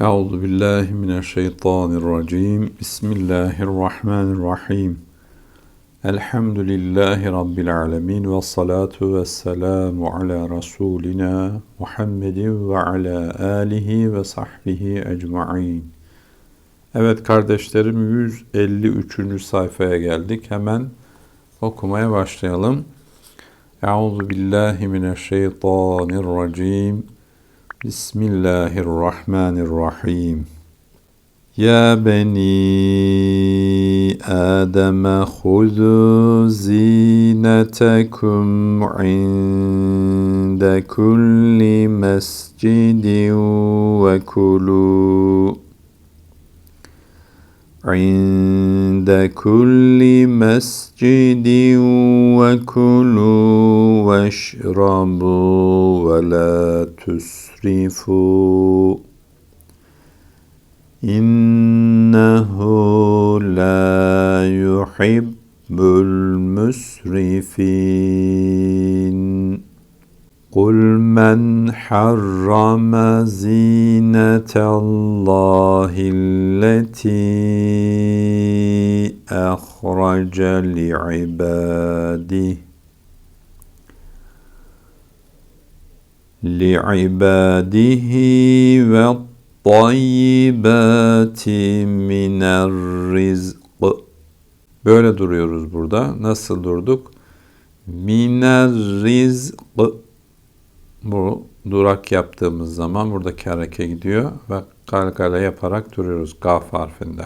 Euzu billahi mineşşeytanirracim. Bismillahirrahmanirrahim. Elhamdülillahi rabbil alamin ve salatu vesselamu ala rasulina Muhammedin ve ala alihi ve sahbihi ecmaîn. Evet kardeşlerim 153. sayfaya geldik. Hemen okumaya başlayalım. Euzu billahi mineşşeytanirracim. بسم الله الرحمن الرحيم يا بني آدم خذوا زينتكم عند كل مسجد وكلوا عند كل مسجد وكلوا واشربوا ولا تسرفوا. إنه لا يحب المسرفين. قل من حرم زينة الله التي أخرج لعباده لعباده والطيبات من الرزق Böyle duruyoruz burada. Nasıl durduk? Miner rizq bu durak yaptığımız zaman buradaki hareke gidiyor ve galgale yaparak duruyoruz gaf harfinde.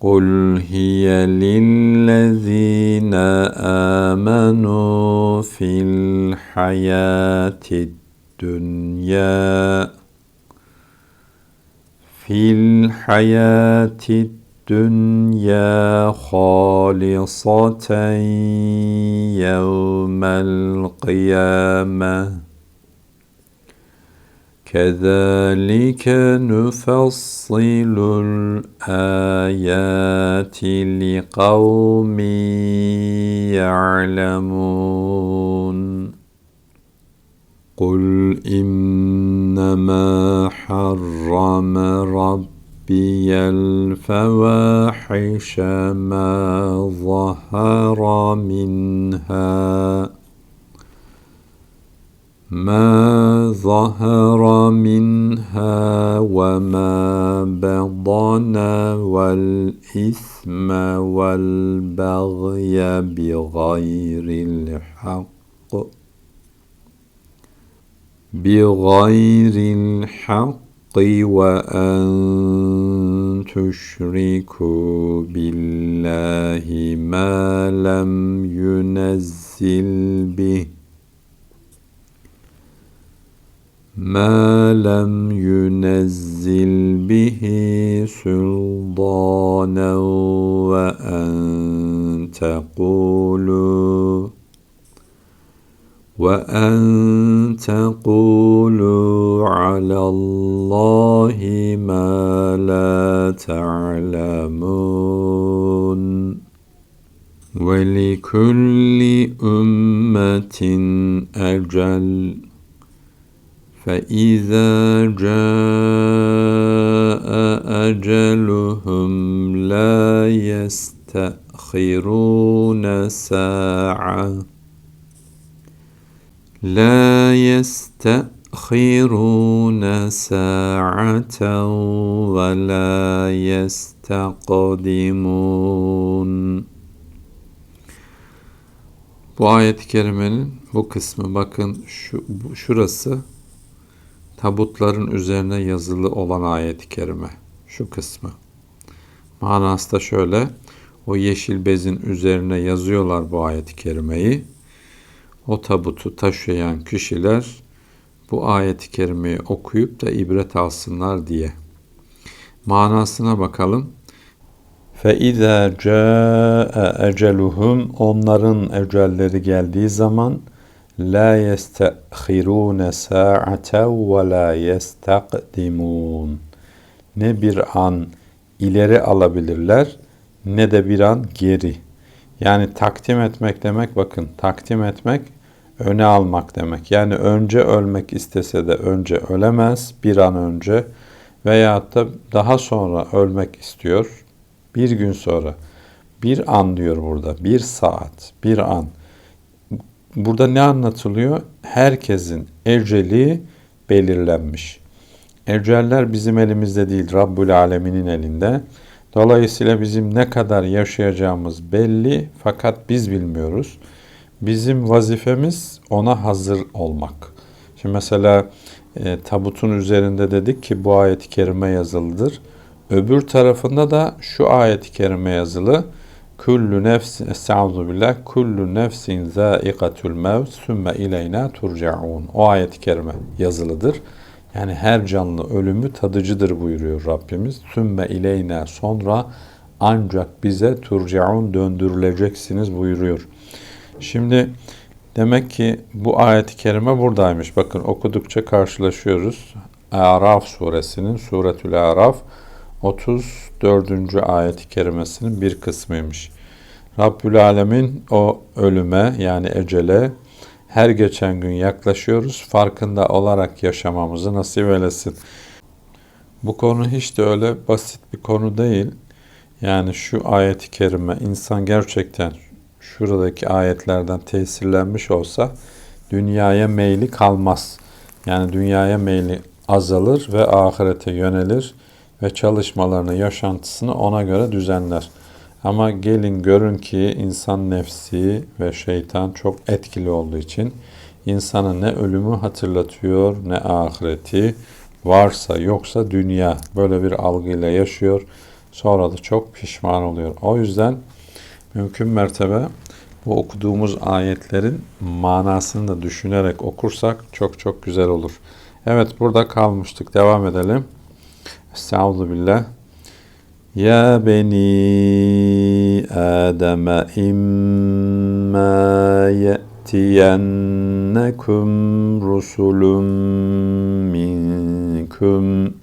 قُلْ هِيَ لِلَّذ۪ينَ آمَنُوا فِي الْحَيَاةِ الدُّنْيَا فِي الْحَيَاةِ الدُّنْيَا خَالِصَةً يَوْمَ الْقِيَامَةِ. كذلك نفصل الآيات لقوم يعلمون. قل إنما حرم ربي الفواحش ما ظهر منها. ما ظهر منها وما بطن والإثم والبغي بغير الحق. بغير الحق وأن تشركوا بالله ما لم ينزل به. ما لم ينزل به سلطانا وأن تقولوا وأن تقولوا على الله تعلمون. ولكل أمة أجل. فإذا جاء أجلهم لا يستأخرون ساعة. لا يستأخرون ساعة ولا يستقدمون Bu ayet-i kerimenin bu kısmı bakın şu şurası tabutların üzerine yazılı olan ayet-i kerime. Şu kısmı. Manası da şöyle. O yeşil bezin üzerine yazıyorlar bu ayet-i kerimeyi. O tabutu taşıyan kişiler bu ayet-i kerimeyi okuyup da ibret alsınlar diye. Manasına bakalım. فَاِذَا جَاءَ اَجَلُهُمْ Onların ecelleri geldiği zaman La yestekhirune sa'ate ve la yestakdimun. Ne bir an ileri alabilirler ne de bir an geri. Yani takdim etmek demek bakın takdim etmek öne almak demek. Yani önce ölmek istese de önce ölemez bir an önce veyahut da daha sonra ölmek istiyor. Bir gün sonra. Bir an diyor burada. Bir saat. Bir an. Burada ne anlatılıyor? Herkesin eceli belirlenmiş. Eceller bizim elimizde değil, Rabbül Alemin'in elinde. Dolayısıyla bizim ne kadar yaşayacağımız belli fakat biz bilmiyoruz. Bizim vazifemiz ona hazır olmak. Şimdi mesela e, tabutun üzerinde dedik ki bu ayet-i kerime yazılıdır. Öbür tarafında da şu ayet-i kerime yazılı. Kullu nefsin estaizu billah kullu nefsin zaiqatul mevt sümme ileyna turcaun. O ayet-i kerime yazılıdır. Yani her canlı ölümü tadıcıdır buyuruyor Rabbimiz. Sümme ileyna sonra ancak bize turcaun döndürüleceksiniz buyuruyor. Şimdi demek ki bu ayet-i kerime buradaymış. Bakın okudukça karşılaşıyoruz. Araf suresinin Suretül Araf 34. ayet-i kerimesinin bir kısmıymış. Rabbül Alemin o ölüme yani ecele her geçen gün yaklaşıyoruz. Farkında olarak yaşamamızı nasip eylesin. Bu konu hiç de öyle basit bir konu değil. Yani şu ayet-i kerime insan gerçekten şuradaki ayetlerden tesirlenmiş olsa dünyaya meyli kalmaz. Yani dünyaya meyli azalır ve ahirete yönelir ve çalışmalarını, yaşantısını ona göre düzenler. Ama gelin görün ki insan nefsi ve şeytan çok etkili olduğu için insana ne ölümü hatırlatıyor ne ahireti varsa yoksa dünya böyle bir algıyla yaşıyor. Sonra da çok pişman oluyor. O yüzden mümkün mertebe bu okuduğumuz ayetlerin manasını da düşünerek okursak çok çok güzel olur. Evet burada kalmıştık. Devam edelim. Estağfurullah. Ya beni Adem imma ye'tiyennekum rusulun minkum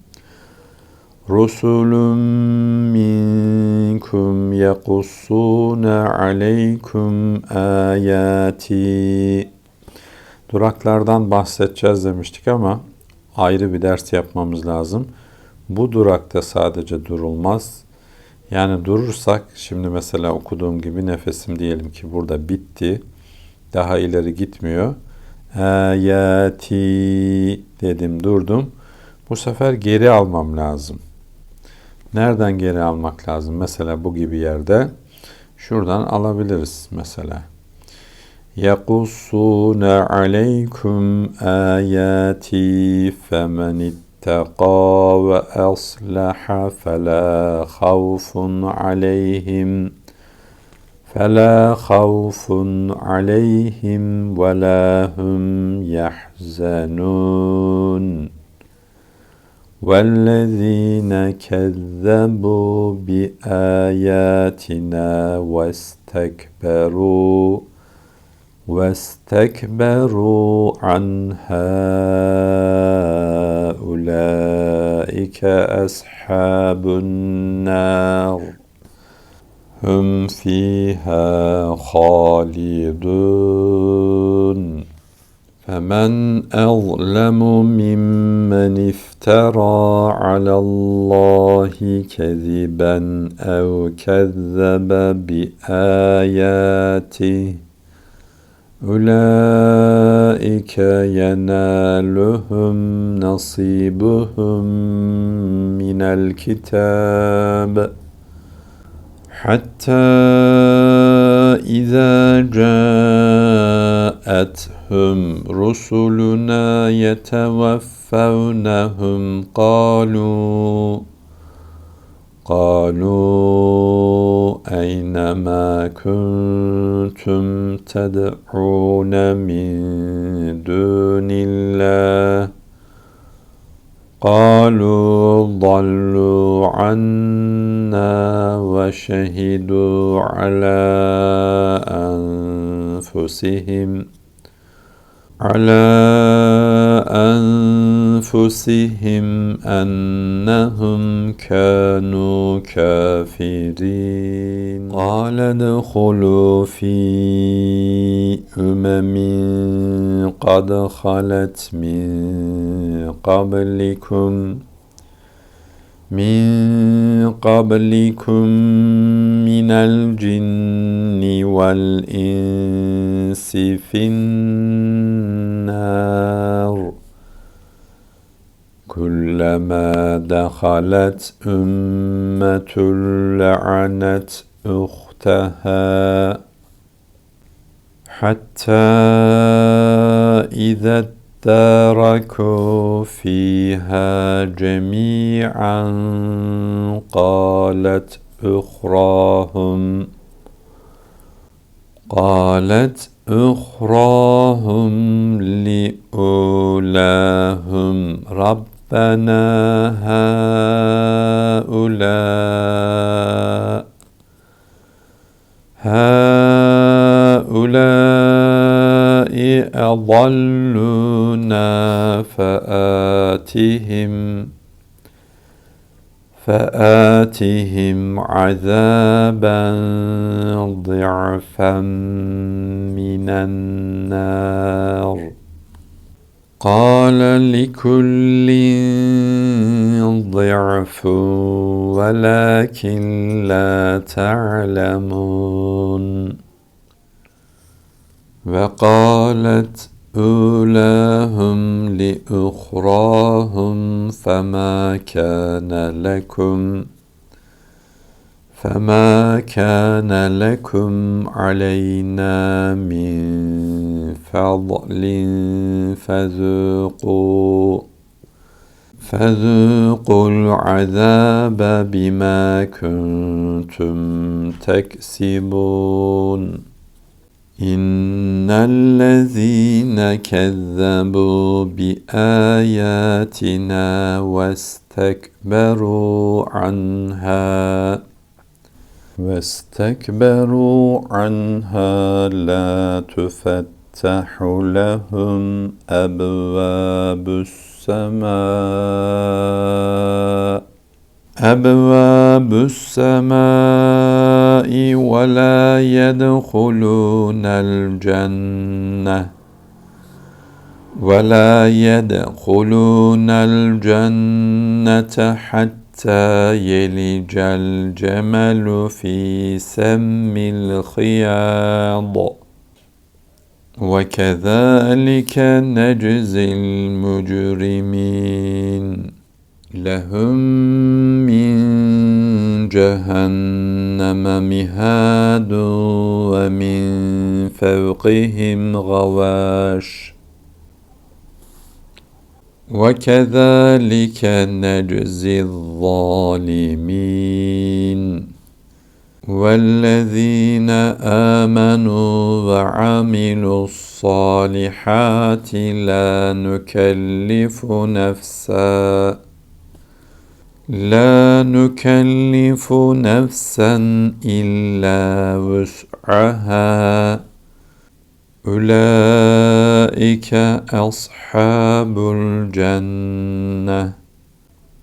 rusulun minkum yakussuna aleykum ayati Duraklardan bahsedeceğiz demiştik ama ayrı bir ders yapmamız lazım. Bu durakta sadece durulmaz. Yani durursak şimdi mesela okuduğum gibi nefesim diyelim ki burada bitti. Daha ileri gitmiyor. Ayati dedim durdum. Bu sefer geri almam lazım. Nereden geri almak lazım? Mesela bu gibi yerde şuradan alabiliriz mesela. يَقُصُّونَ عَلَيْكُمْ آيَاتِي فَمَنِ اتقى وأصلح فلا خوف عليهم فلا خوف عليهم ولا هم يحزنون والذين كذبوا بآياتنا واستكبروا واستكبروا عنها أولئك أصحاب النار. هم فيها خالدون. فمن أظلم ممن افترى على الله كذبا أو كذب بآياته أولئك ينالهم نصيبهم من الكتاب حتى إذا جاءتهم رسلنا يتوفونهم قالوا قالوا أينما كنتم تدعون من دون الله؟ قالوا ضلوا عنا وشهدوا على أنفسهم على أنفسهم أنهم كانوا كافرين. قال ادخلوا في أمم قد خلت من قبلكم. من قبلكم من الجن والإنس في النار. كلما دخلت أمة لعنت أختها حتى إذا اداركوا فيها جميعا قالت أخراهم. قالت أخراهم لأولاهم. ربنا هؤلاء هؤلاء أضلونا فآتهم فآتهم عذابا ضعفا من النار. قال لكل ضعف ولكن لا تعلمون. وقالت أولاهم لأخراهم فما كان لكم فما كان لكم علينا من فضل فذوقوا فذوقوا العذاب بما كنتم تكسبون. إن الذين كذبوا بآياتنا واستكبروا عنها واستكبروا عنها لا تفتح لهم أبواب السماء أبواب السماء ولا يدخلون الجنة. ولا يدخلون الجنة حتى يلج الجمل في سم الخياض وكذلك نجزي المجرمين. لهم من جهنم مهاد ومن فوقهم غواش. وكذلك نجزي الظالمين. والذين آمنوا وعملوا الصالحات لا نكلف نفسا. لا نكلف نفسا إلا وسعها. أولئك أصحاب الجنة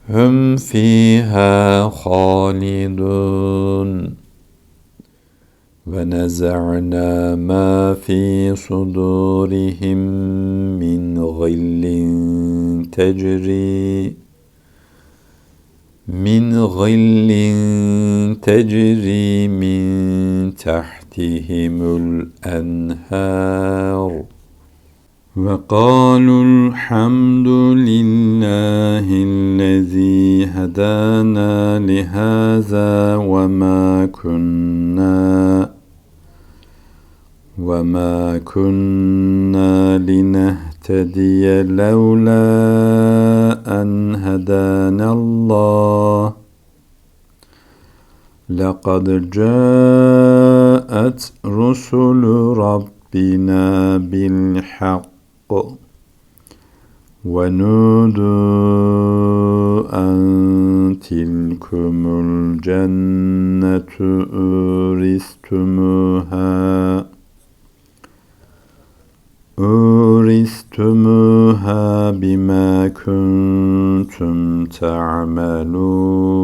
هم فيها خالدون. ونزعنا ما في صدورهم من غل تجري. من غل تجري من تحتهم الأنهار. وقالوا الحمد لله الذي هدانا لهذا وما كنا وما كنا لنهتدي لولا أن هدانا الله. لقد جاءت رسل ربنا بالحق ونودوا أن تلكم الجنة أورثتموها. بما كنتم تعملون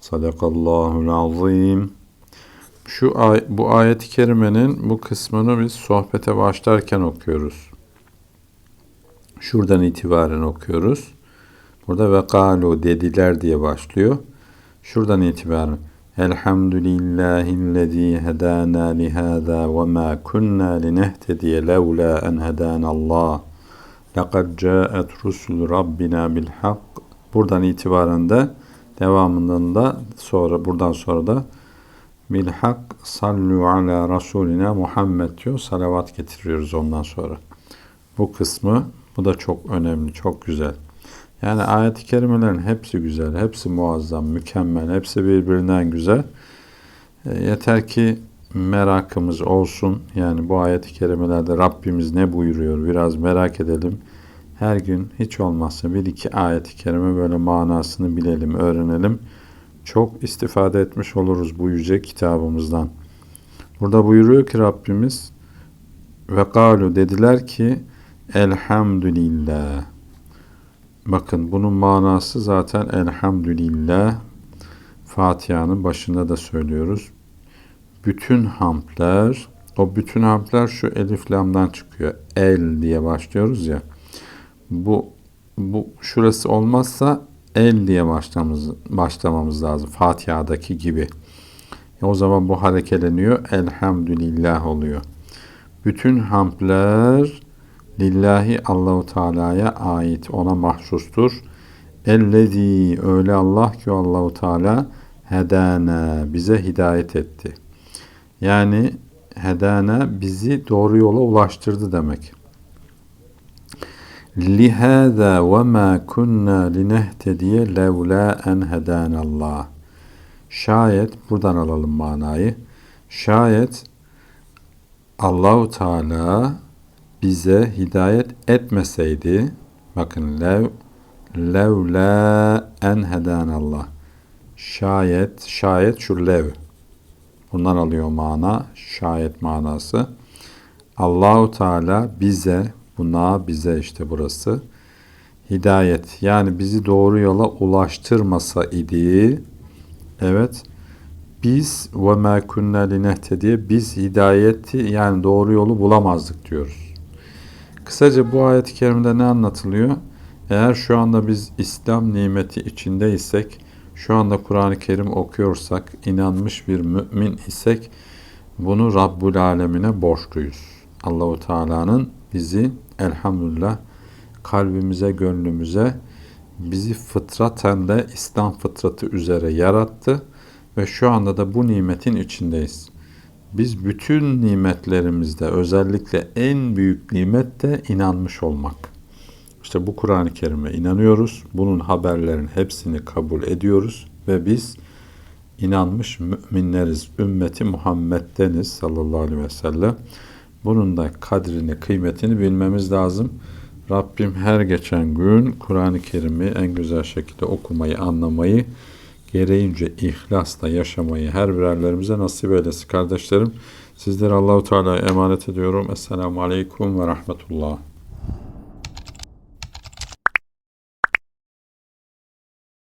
Sadakallahul azim. Şu ay, bu ayet-i kerimenin bu kısmını biz sohbete başlarken okuyoruz. Şuradan itibaren okuyoruz. Burada ve kalu dediler diye başlıyor. Şuradan itibaren Elhamdülillahillezî hedâna lihâzâ ve mâ kunnâ linehtediye levlâ en hedânallâh. Lekad câet rusul rabbina bil hak. Buradan itibaren de devamından da sonra buradan sonra da bil hak sallu ala rasulina Muhammed diyor. Salavat getiriyoruz ondan sonra. Bu kısmı bu da çok önemli, çok güzel. Yani ayet-i kerimelerin hepsi güzel, hepsi muazzam, mükemmel, hepsi birbirinden güzel. E, yeter ki merakımız olsun. Yani bu ayet-i kerimelerde Rabbimiz ne buyuruyor biraz merak edelim. Her gün hiç olmazsa bir iki ayet-i kerime böyle manasını bilelim, öğrenelim. Çok istifade etmiş oluruz bu yüce kitabımızdan. Burada buyuruyor ki Rabbimiz ve kalu dediler ki elhamdülillah. Bakın bunun manası zaten elhamdülillah. Fatiha'nın başında da söylüyoruz. Bütün hamdler, o bütün hamdler şu elif lamdan çıkıyor. El diye başlıyoruz ya. Bu bu şurası olmazsa el diye başlamamız, başlamamız lazım. Fatiha'daki gibi. E o zaman bu harekeleniyor. Elhamdülillah oluyor. Bütün hamdler lillahi Allahu Teala'ya ait, ona mahsustur. Ellezî öyle Allah ki Allahu Teala hedana bize hidayet etti. Yani hedana bizi doğru yola ulaştırdı demek. Lihâzâ ve mâ kunnâ linehtediye levlâ en hedânallah. Şayet buradan alalım manayı. Şayet Allahu Teala bize hidayet etmeseydi bakın lev levla en hedanallah. Şayet şayet şu lev. Bundan alıyor mana şayet manası. Allahu Teala bize buna bize işte burası. Hidayet yani bizi doğru yola ulaştırmasa idi evet. Biz ve ma kunna linehtediye biz hidayeti yani doğru yolu bulamazdık diyoruz. Kısaca bu ayet-i kerimede ne anlatılıyor? Eğer şu anda biz İslam nimeti içindeysek, şu anda Kur'an-ı Kerim okuyorsak, inanmış bir mümin isek, bunu Rabbul Alemine borçluyuz. Allahu Teala'nın bizi elhamdülillah kalbimize, gönlümüze bizi fıtraten de İslam fıtratı üzere yarattı ve şu anda da bu nimetin içindeyiz. Biz bütün nimetlerimizde özellikle en büyük nimet de inanmış olmak. İşte bu Kur'an-ı Kerim'e inanıyoruz. Bunun haberlerin hepsini kabul ediyoruz ve biz inanmış müminleriz. Ümmeti Muhammed'deniz sallallahu aleyhi ve sellem. Bunun da kadrini, kıymetini bilmemiz lazım. Rabbim her geçen gün Kur'an-ı Kerim'i en güzel şekilde okumayı, anlamayı, gereğince ihlasla yaşamayı her birerlerimize nasip eylesin kardeşlerim. Sizleri Allahu Teala'ya emanet ediyorum. Esselamu Aleyküm ve Rahmetullah.